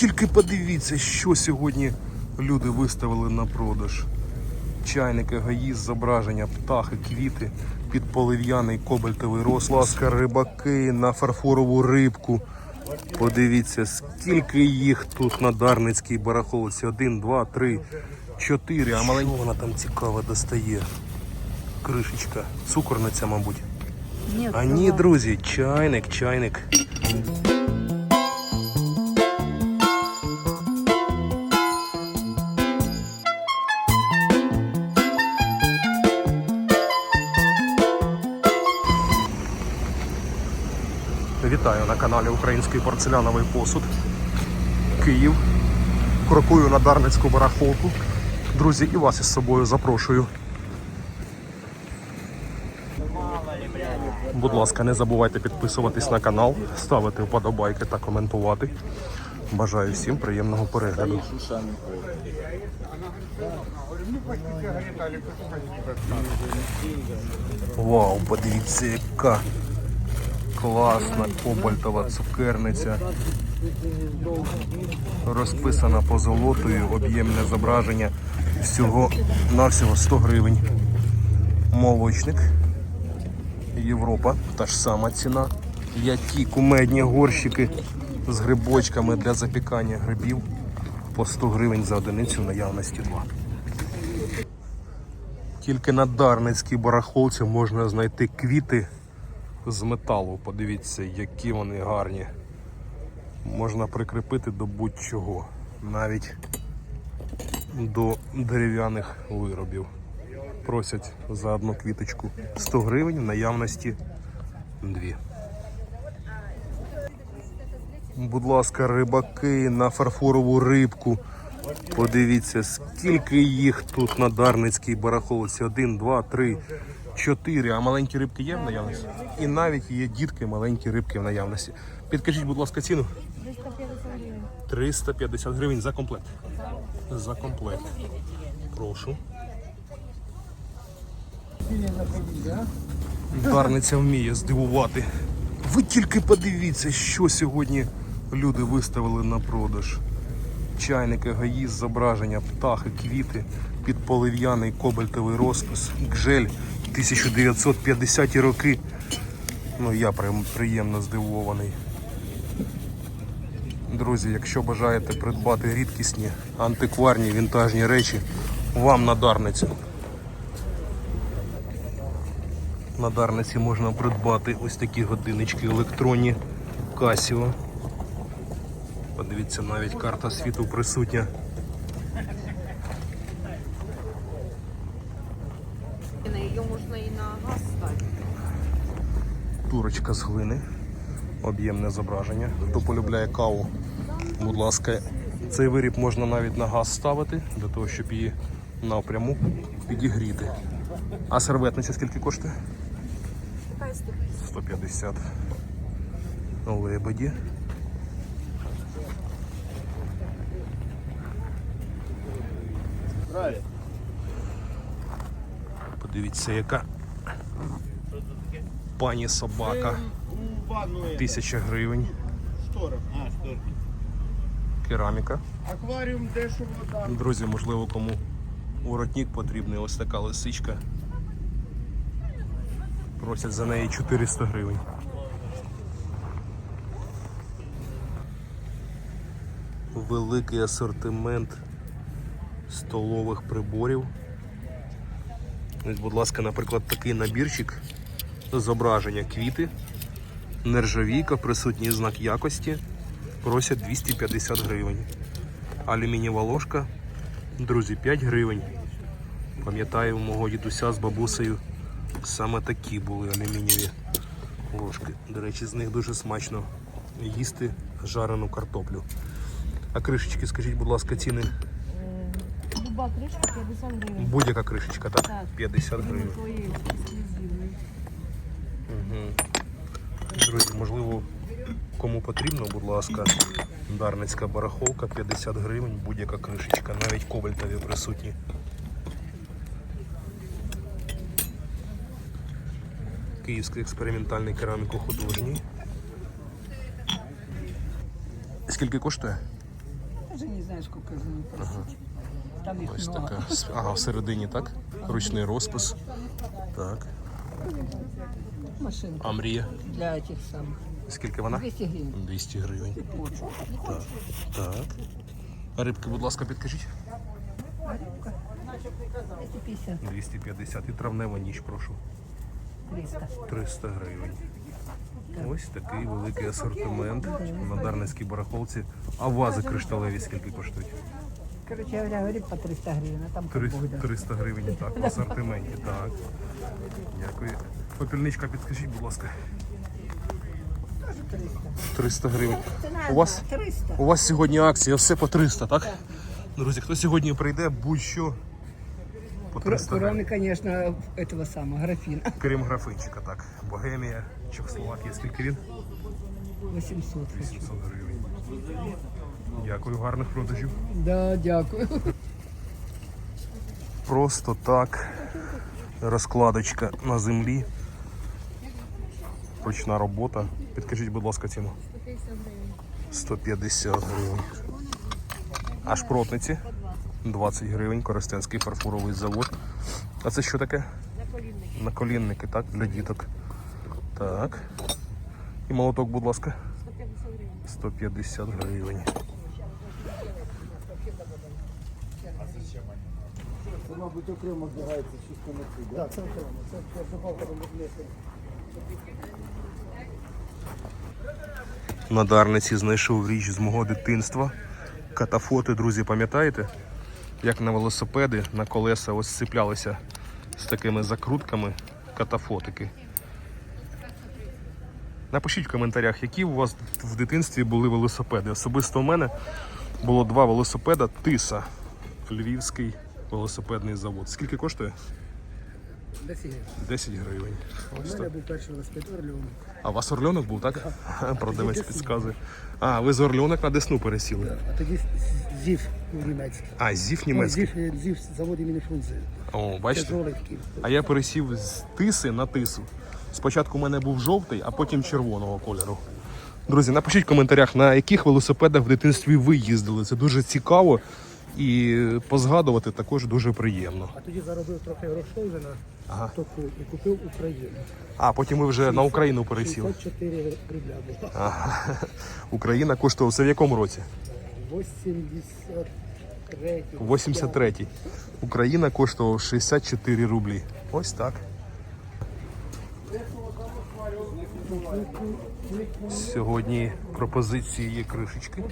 тільки подивіться, що сьогодні люди виставили на продаж. Чайники, гаї, зображення, птахи, квіти, підполив'яний кобальтовий рост, ласка, рибаки на фарфорову рибку. Подивіться, скільки їх тут на Дарницькій барахолці. Один, два, три, чотири. А маленька вона там цікаво достає. Кришечка. Цукорниця, мабуть. Нет, А ні, друзі, чайник, чайник. На каналі Український порцеляновий посуд. Київ. Крокую на Дарницьку барахолку. Друзі, і вас із собою запрошую. Будь ласка, не забувайте підписуватись на канал, ставити вподобайки та коментувати. Бажаю всім приємного перегляду. Вау, подивіться, яка класна кобальтова цукерниця. Розписана позолотою, об'ємне зображення. Всього навсього 100 гривень. Молочник. Європа, та ж сама ціна. Які кумедні горщики з грибочками для запікання грибів по 100 гривень за одиницю в наявності 2. Тільки на Дарницькій барахолці можна знайти квіти з металу. Подивіться, які вони гарні. Можна прикріпити до будь-чого, навіть до дерев'яних виробів просять за одну квіточку 100 гривень, в наявності 2. Будь ласка, рибаки на фарфорову рибку. Подивіться, скільки їх тут на Дарницькій барахолці. Один, два, три, чотири. А маленькі рибки є в наявності? І навіть є дітки, маленькі рибки в наявності. Підкажіть, будь ласка, ціну. 350 гривень. 350 гривень за комплект. За комплект. Прошу. Дарниця вміє здивувати. Ви тільки подивіться, що сьогодні люди виставили на продаж. Чайники, гаї, зображення, птахи, квіти, підполив'яний кобальтовий розпис, гжель 1950 роки. Ну я прям приємно здивований. Друзі, якщо бажаєте придбати рідкісні, антикварні, вінтажні речі, вам на Дарницю. На Дарниці можна придбати ось такі годиннички електронні Casio. Подивіться, навіть карта світу присутня. Можно на газ ставить. Турочка з глини, об'ємне зображення. Хто полюбляє каву, будь ласка, цей виріб можна навіть на газ ставити, для того, щоб її напряму підігріти. А серветниця скільки коштує? Какая 150. ступень? Лебеді. Подивіться, яка пані собака. У ванну это, Тисяча гривень. Кераміка. Акваріум дешево там. Друзі, можливо, кому воротник потрібний, ось така лисичка. Просять за неї 400 гривень. Великий асортимент столових приборів. Ось, будь ласка, наприклад, такий набірчик зображення квіти, нержавійка, присутній знак якості. Просять 250 гривень. Алюмінієва ложка, друзі, 5 гривень. Пам'ятаю, у мого дідуся з бабусею саме такі були алюмінієві ложки. До речі, з них дуже смачно їсти жарену картоплю. А кришечки, скажіть, будь ласка, ціни. Люба крышка 50 гривен. Будь-яка кришечка, так? Так. 50 гривень. Твои эксклюзивные. Друзі, можливо, кому потрібно, будь ласка, Дарницька барахолка 50 гривень, будь-яка кришечка, навіть кобальтові присутні. Київський експериментальний кераміко-художній. Скільки коштує? Даже не знаю, сколько за них просить. Там их Ось така. Ага, всередині, так? Ручний розпис. Так. Машинка А мрія? для этих самых. Скільки вона? 200 гривен. 200 гривень. Так. Так. А рибки, будь ласка, підкажіть. 250. 250 і травнева ніч, прошу. 300. 300 гривень. Ось такий великий асортимент на Дарницькій барахолці. А вази кришталеві скільки коштують? Короче говоря, говорит по 300 гривен, а там Три- Бог даст. 300 гривень, так, в асортименті, так. Дякую. Попільничка, підкажіть, будь ласка. 300 гривень. У вас, 300. у вас сьогодні акція, все по 300, так? Друзі, хто сьогодні прийде, будь-що по 300 Кроме, гривень. конечно, этого самого графина. Крім графинчика, так. Богемія, Чехословакія, скільки він? 800. 800 гривень. Дякую, гарних продажів. Да, дякую. Просто так. Розкладочка на землі. Ручна робота. Підкажіть, будь ласка, ціну. 150 гривень. А шпротниці? 20 гривень. Коростенський фарфоровий завод. А це що таке? Наколінники. Наколінники, так, для діток. Так. І молоток, будь ласка. 150 гривень. 150 гривень. Це, мабуть, окремо збирається чисто на цю. Так, це окремо. Це запалка внесення. На Дарниці знайшов річ з мого дитинства. Катафоти, друзі, пам'ятаєте? Як на велосипеди на колеса ось сцеплялися з такими закрутками катафотики. Напишіть в коментарях, які у вас в дитинстві були велосипеди. Особисто у мене було два велосипеда Тиса. Львівський велосипедний завод. Скільки коштує? 10 гривень. Ось так. був перший велосипед Орльовий. А у вас Орльонок був, так? Продавець підказує. А, ви з Орльонок на Десну пересіли. А тоді ЗІФ німецький. А, зів німецький. ЗІФ, ЗІФ завод імені Фрунзе. О, бачите? А я пересів з тиси на тису. Спочатку у мене був жовтий, а потім червоного кольору. Друзі, напишіть в коментарях, на яких велосипедах в дитинстві ви їздили. Це дуже цікаво і позгадувати також дуже приємно. А тоді заробив трохи грошей вже на Ага. току і купив Україну. А потім ви вже на Україну пересіли. 54 рубля було. Ага. Україна коштувала це в якому році? 83. 83-й. Україна коштувала 64 рублі. Ось так. Сьогодні пропозиції є кришечки.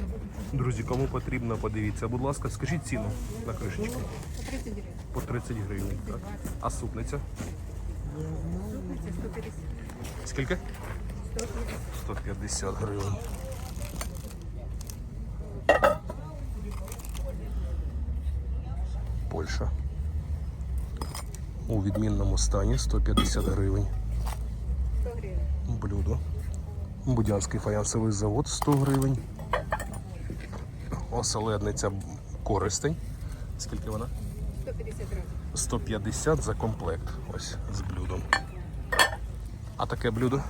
Друзі, кому потрібно, подивіться. Будь ласка, скажіть ціну на кришечки. По 30 гривень. По 30 гривень. Так. А супниця? Це 150. Скільки? 150 гривень. Польща. У відмінному стані 150 гривень. 100 гривень. Блюдо. Будянський фаянсовий завод 100 гривень. Оселедниця користень. Скільки вона? 150 гривень. 150 за комплект. Ось з блюдом. А таке блюдо?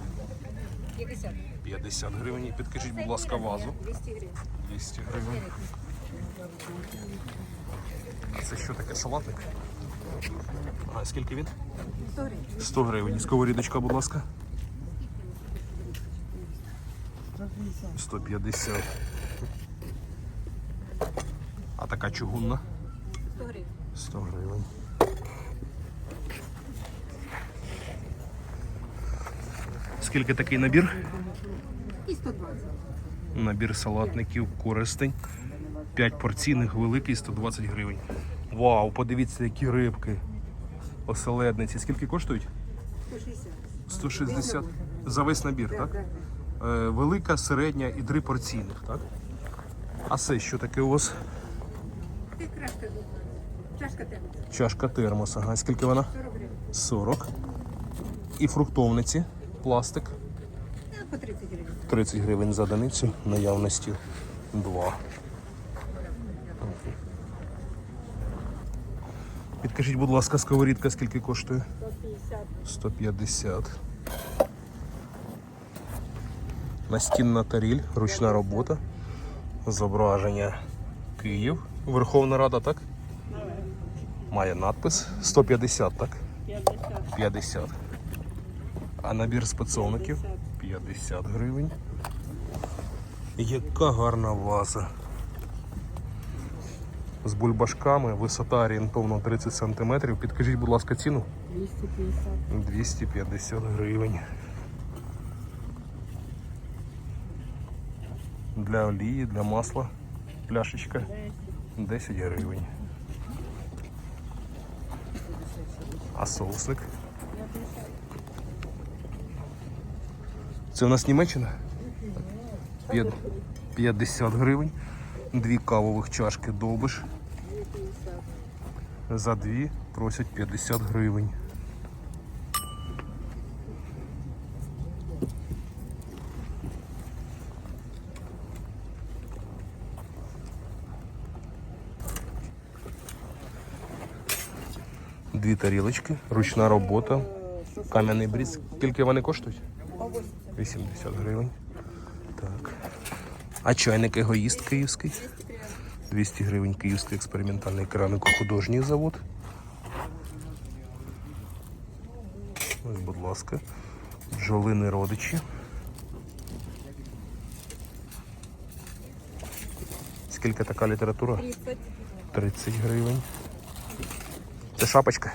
50. 50 гривень. Підкажіть, будь ласка, вазу. 200 гривень. 200 гривень. Це що таке салатник? А скільки він? 100 гривень. 100 гривень. Сковорідочка, будь ласка. 150. А така чугунна? 100 гривень. 100 гривень. Скільки такий набір? І 120. Набір салатників користень. 5 порційних великий 120 гривень. Вау, подивіться, які рибки. Оселедниці. Скільки коштують? 160. 160 за весь набір, так? Е, велика, середня і три порційних, так? А це що таке у вас? Чашка термос. Чашка термос. Ага. Скільки вона? 40 гривень. 40. І фруктовниці. Пластик. Е, По 30 гривень. 30 гривень за одиницю. Наявності 2. Підкажіть, будь ласка, сковорідка скільки коштує? 150. 150. Настінна таріль, ручна робота. Зображення Київ. Верховна Рада, так? Має надпис 150, так? 50. 50. А набір спецовників 50 гривень. Яка гарна ваза. З бульбашками, висота орієнтовно 30 см. Підкажіть, будь ласка, ціну? 250. 250 гривень. Для олії, для масла пляшечка 10 гривень. А соусник? Це у нас Німеччина? П'ят- 50 гривень. Дві кавових чашки довбиш. За дві просять 50 гривень. Дві тарілочки, ручна робота, кам'яний бріз. Скільки вони коштують? 80 гривень. Так. А чайник егоїст київський? 200 гривень Київський експериментальний кераміко-художній завод. Ось, будь ласка. Бджолини родичі. Скільки така література? 30. 30 гривень. Це шапочка.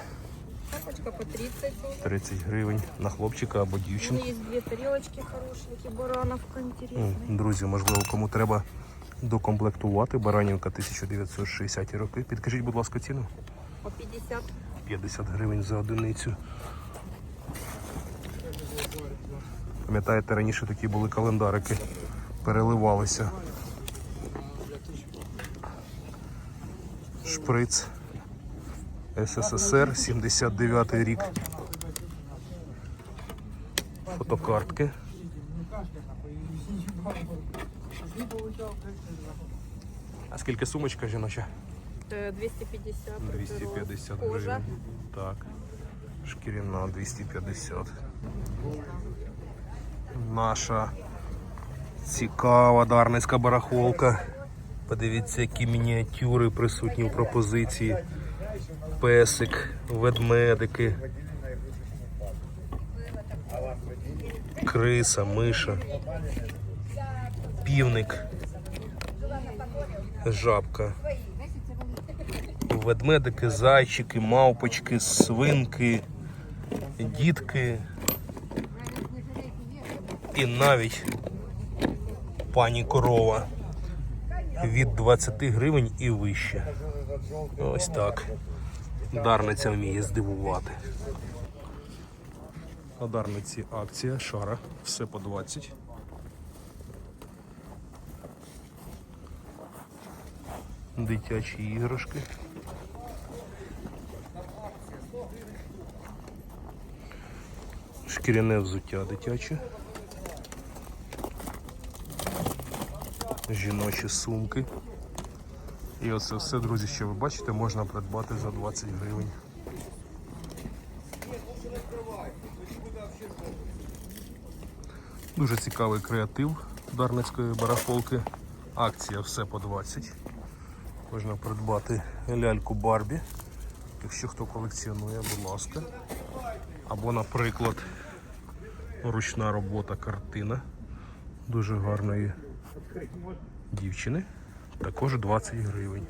Шапочка по 30. 30 гривень на хлопчика або дівчинку. есть две тарелочки хорошенькие, барановка интересная. М, Друзі, можливо, кому треба докомплектувати. Баранівка 1960 роки. Підкажіть, будь ласка, ціну. По 50. 50 гривень за одиницю. Пам'ятаєте, раніше такі були календарики, переливалися. Шприц СССР, 79 рік. Фотокартки. А скільки сумочка жіноча? Э, 250. 250 гривень. Так. Шкіряна 250. Наша цікава дарницька барахолка. Подивіться, які мініатюри присутні в пропозиції. Песик, ведмедики. Криса, миша. Півник. Жабка ведмедики, зайчики, мавпочки, свинки, дітки і навіть пані корова від 20 гривень і вище. Ось так. Дарниця вміє здивувати. На дарниці акція, шара, все по 20. Дитячі іграшки. Шкіряне взуття дитяче. Жіночі сумки. І оце все, друзі, що ви бачите, можна придбати за 20 гривень. Дуже цікавий креатив Дарницької барахолки. Акція все по 20. Можна придбати ляльку Барбі. Якщо хто колекціонує, будь ласка. Або, наприклад, ручна робота картина дуже гарної дівчини. Також 20 гривень.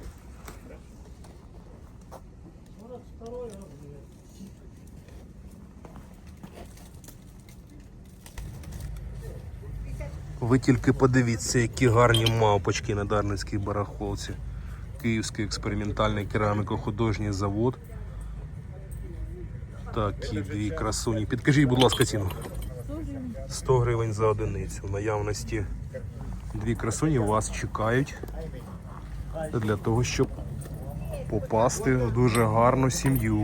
Ви тільки подивіться, які гарні мавпочки на Дарницькій барахолці. Київський експериментальний кераміко-художній завод. Такі дві красуні. Підкажіть, будь ласка, ціну. 100 гривень за одиницю. В наявності дві красуні вас чекають для того, щоб попасти в дуже гарну сім'ю.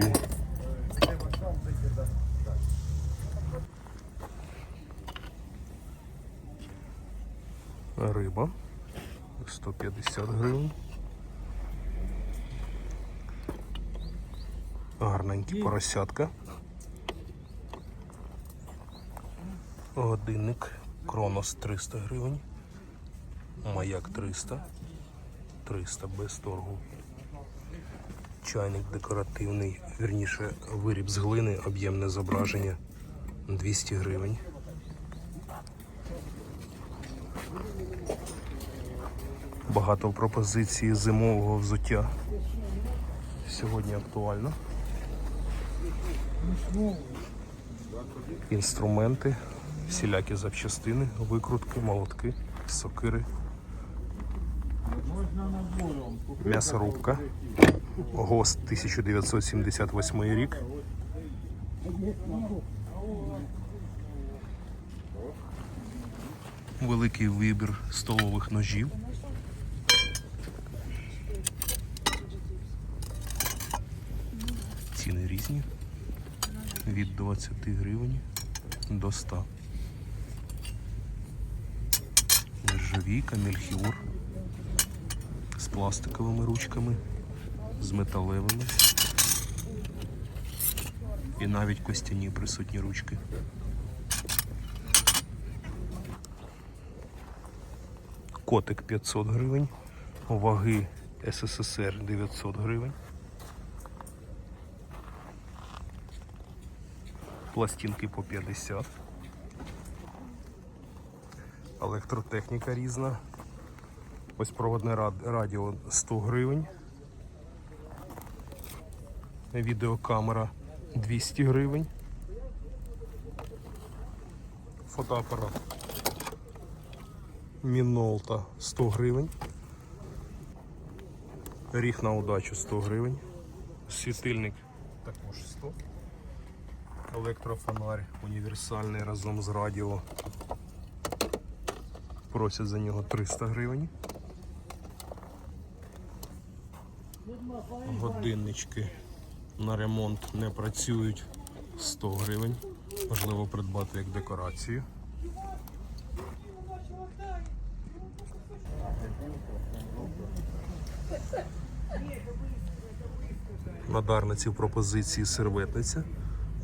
Риба 150 гривень. Гарненькі поросятка. Годинник Кронос 300 гривень. Маяк 300. 300 без торгу. Чайник декоративний, вірніше виріб з глини, об'ємне зображення 200 гривень. Багато пропозицій зимового взуття. Сьогодні актуально. Інструменти, всілякі запчастини, викрутки, молотки, сокири. М'ясорубка. ГОСТ 1978 рік. Великий вибір столових ножів. Ціни різні. Від 20 гривень до 100. Нержавійка, мельхіор пластиковими ручками, з металевими. І навіть костяні присутні ручки. Котик 500 гривень, ваги СССР 900 гривень. Пластинки по 50. Електротехніка різна. Ось проводне радіо 100 гривень. Відеокамера 200 гривень. Фотоапарат Мінолта 100 гривень. Ріг на удачу 100 гривень. Світильник також 100. Електрофонарь універсальний разом з радіо. Просять за нього 300 гривень. Годиннички на ремонт не працюють 100 гривень. Можливо придбати як декорацію. На дарниці в пропозиції серветниця.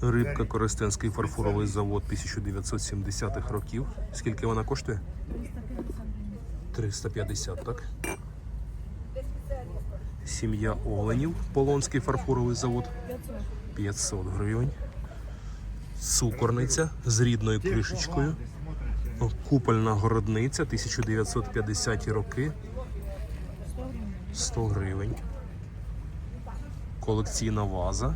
Рибка Коростенський фарфоровий завод 1970-х років. Скільки вона коштує? 350, так? Сім'я Оленів, Полонський фарфоровий завод 500 гривень. Цукорниця з рідною кришечкою. Купольна городниця 1950 роки. 100 гривень. Колекційна ваза.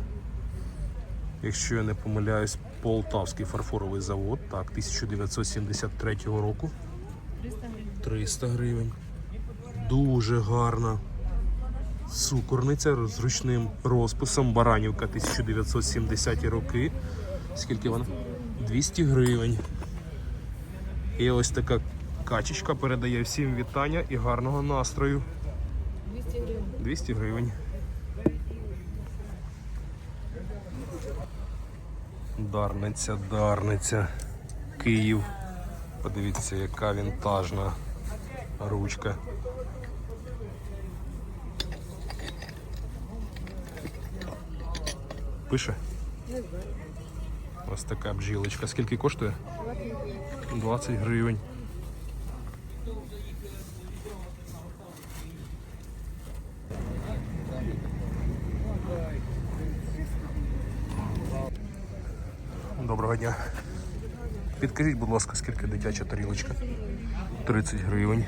Якщо я не помиляюсь, Полтавський фарфоровий завод. Так, 1973 року. 300 гривень. Дуже гарна. Цукорниця з ручним розписом. Баранівка 1970 роки. Скільки вона? 200 гривень. І ось така качечка передає всім вітання і гарного настрою. 200 гривень. 200 гривень. Дарниця, Дарниця, Київ. Подивіться, яка вінтажна ручка. Пише? Ось така бджілочка. Скільки коштує? 20 гривень. Доброго дня. Підкажіть, будь ласка, скільки дитяча тарілочка? 30 гривень.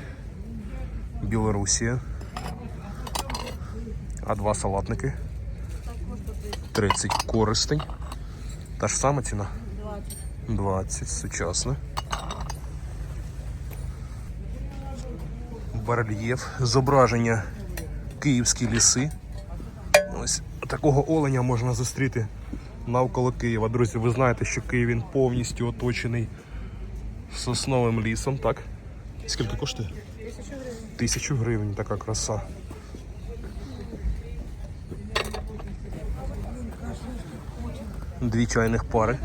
Білорусія. А два салатники. 30 користень. Та ж сама ціна? 20. 20, сучасне. Барельєф. Зображення Київські ліси. Ось такого оленя можна зустріти навколо Києва. Друзі, ви знаєте, що Київ він повністю оточений сосновим лісом, так? Скільки коштує? Тисячу гривень. Тисячу гривень, така краса. Дві чайних пари.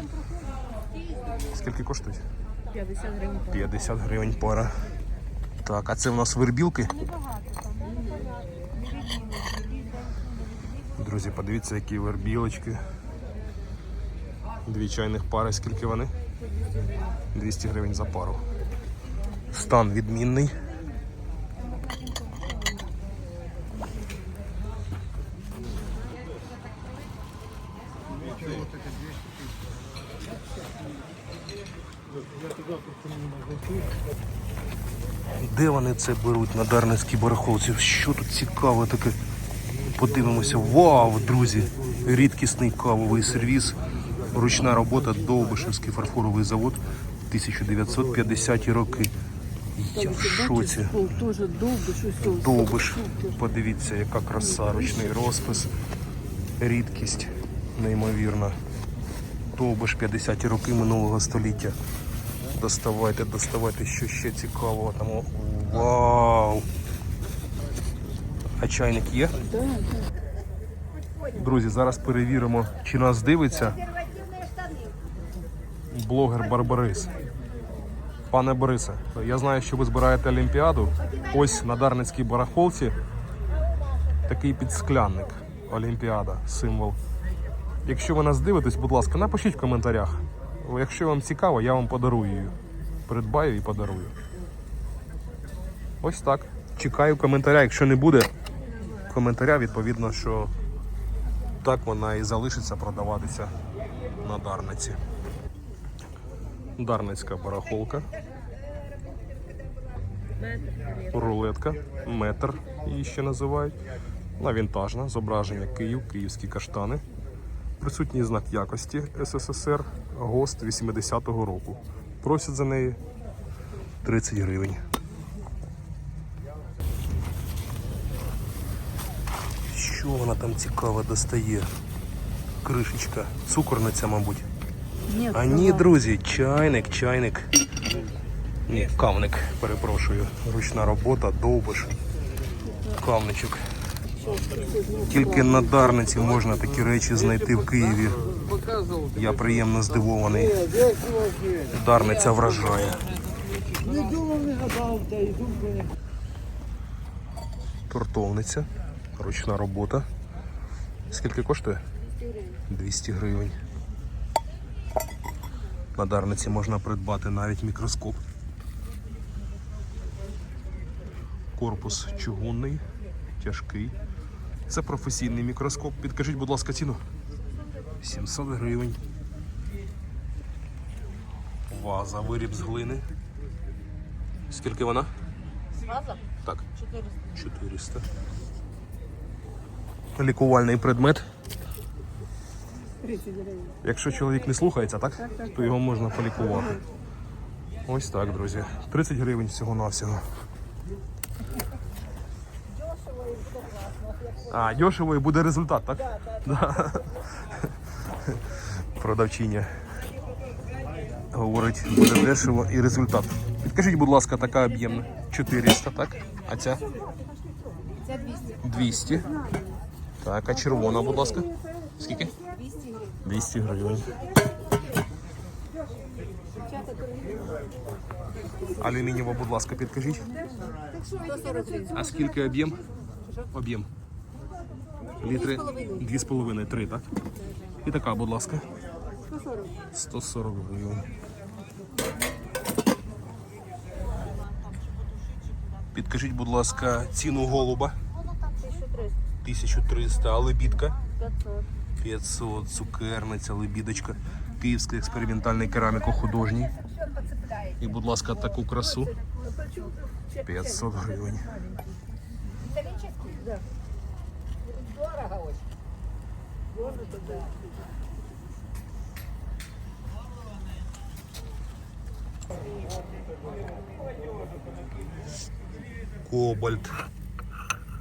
Скільки коштують? 50 гривень. 50 гривень пара. Так, а це в нас вербілки? Друзі, подивіться, які вербілочки. Дві чайних пари, скільки вони? 200 гривень за пару. Стан відмінний. Вони це беруть на Дарницькій барахолці? Що тут цікаве таке? Подивимося. Вау, друзі! Рідкісний кавовий сервіс. Ручна робота Довбишевський фарфоровий завод 1950 роки. Я в шоці. Довго щось. Довбиш. Подивіться, яка краса, ручний розпис, рідкість неймовірна. Довбиш 50-ті роки минулого століття. Доставайте, доставайте, що ще цікавого там. Вау! А чайник є? Друзі, зараз перевіримо, чи нас дивиться блогер Барбарис. Пане Борисе, я знаю, що ви збираєте Олімпіаду. Ось на Дарницькій барахолці такий підсклянник. Олімпіада, символ. Якщо ви нас дивитесь, будь ласка, напишіть в коментарях. Якщо вам цікаво, я вам подарую її. Придбаю і подарую. Ось так. Чекаю коментаря. Якщо не буде коментаря, відповідно, що так вона і залишиться продаватися на Дарниці. Дарницька барахолка. Рулетка, метр її ще називають. Вона вінтажна, зображення Київ, київські каштани. Присутній знак якості СССР, ГОСТ 80-го року. Просять за неї 30 гривень. Що вона там цікаво достає? Кришечка, цукорниця, мабуть. Ні, А ні, друзі, чайник, чайник. Ні, кавник, перепрошую. Ручна робота, довбиш. Кавничок. Тільки на Дарниці можна такі речі знайти в Києві. Я приємно здивований. Дарниця вражає. Не думав, не гадав, та й думки Тортовниця, ручна робота. Скільки коштує? 200 гривень. На Дарниці можна придбати навіть мікроскоп. Корпус чугунний, тяжкий. Це професійний мікроскоп. Підкажіть, будь ласка, ціну. 700 гривень. Ваза, виріб з глини. Скільки вона? Ваза? Так. 400. 400. Лікувальний предмет. Якщо чоловік не слухається, так? То його можна полікувати. Ось так, друзі. 30 гривень всього-навсього. А, дешево і буде результат, так? Да. Продавчиня. Говорить, буде дешево і результат. Підкажіть, будь ласка, така об'ємна. 400, так? А ця? Це 200. 200. Так, а червона, будь ласка. Скільки? 200 гривень. Алюмінієва, будь ласка, підкажіть. А скільки об'єм? Об'єм. Літри 2,5, 3, так? І така, будь ласка. 140. 140 гривень. Підкажіть, будь ласка, ціну голуба 1300. 1300, а лебідка 500. 500, цукерниця, лебідочка, київський експериментальний кераміко-художній. І, будь ласка, таку красу 500 гривень. Кобальт,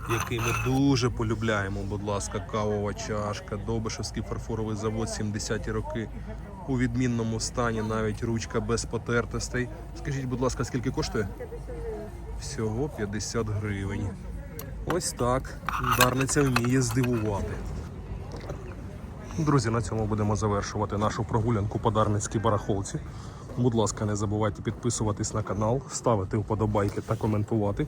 який ми дуже полюбляємо. Будь ласка, кавова чашка, Добишевський фарфоровий завод 70-ті роки. У відмінному стані навіть ручка без потертостей. Скажіть, будь ласка, скільки коштує? Всього 50 гривень. Ось так. Дарниця вміє здивувати. Друзі, на цьому будемо завершувати нашу прогулянку по Дарницькій барахолці. Будь ласка, не забувайте підписуватись на канал, ставити вподобайки та коментувати.